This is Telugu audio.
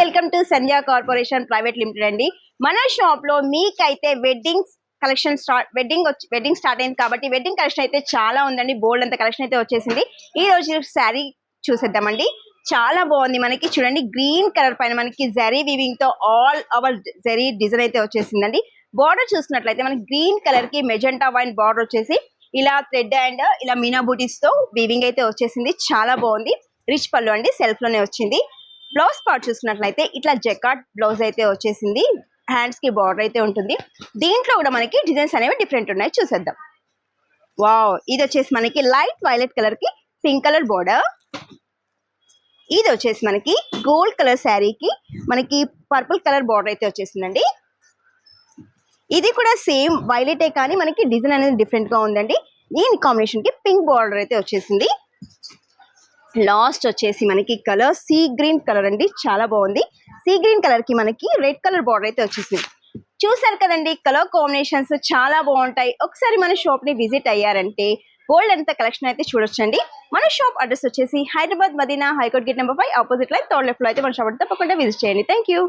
Welcome to Sandhya corporation private limited అండి. మన షాప్లో మీకైతే వెడ్డింగ్ కలెక్షన్ స్టార్ట్ వెడ్డింగ్ వచ్చి వెడ్డింగ్ స్టార్ట్ అయింది కాబట్టి వెడ్డింగ్ కలెక్షన్ అయితే చాలా ఉందండి. బోల్డ్ అంత కలెక్షన్ అయితే వచ్చేసింది. ఈ రోజు శారీ చూసేద్దామండి. చాలా బాగుంది మనకి. చూడండి గ్రీన్ కలర్ పైన మనకి జరీ వీవింగ్తో ఆల్ అవర్ జరీ డిజైన్ అయితే వచ్చేసిందండి. బార్డర్ చూసినట్లయితే మనకి గ్రీన్ కలర్కి మెజెంటా వైన్ బార్డర్ వచ్చేసి ఇలా థ్రెడ్ అండ్ ఇలా మీనా బూటీస్తో వీవింగ్ అయితే వచ్చేసింది. చాలా బాగుంది. రిచ్ పళ్ళు అండి. సెల్ఫ్లోనే వచ్చింది. బ్లౌజ్ పార్ట్ చూసుకున్నట్లయితే ఇట్లా జకాట్ బ్లౌజ్ అయితే వచ్చేసింది. హ్యాండ్స్కి బార్డర్ అయితే ఉంటుంది. దీంట్లో కూడా మనకి డిజైన్స్ అనేవి డిఫరెంట్ ఉన్నాయి. చూసేద్దాం. వావ్ ఇది వచ్చేసి మనకి లైట్ వైలెట్ కలర్కి పింక్ కలర్ బార్డర్ ఇది వచ్చేసి మనకి గోల్డ్ కలర్ శారీకి మనకి పర్పుల్ కలర్ బార్డర్ అయితే వచ్చేసిందండి. ఇది కూడా సేమ్ వైలెటే కానీ మనకి డిజైన్ అనేది డిఫరెంట్గా ఉందండి. దీని కాంబినేషన్కి పింక్ బార్డర్ అయితే వచ్చేసింది. లాస్ట్ వచ్చేసి మనకి కలర్ సీ గ్రీన్ కలర్ అండి. చాలా బాగుంది. సీ గ్రీన్ కలర్కి మనకి రెడ్ కలర్ బార్డర్ అయితే వచ్చేసింది. చూసారు కదండి కలర్ కాంబినేషన్స్ చాలా బాగుంటాయి. ఒకసారి మన షాప్ని విజిట్ అయ్యారంటే గోల్డ్ అంత కలెక్షన్ అయితే చూడొచ్చండి. మన షాప్ అడ్రస్ వచ్చేసి Hyderabad Madina high court gate number five opposite line third లెఫ్ట్లో అయితే మన షాప్ తప్పకుండా విజిట్ చేయండి. Thank you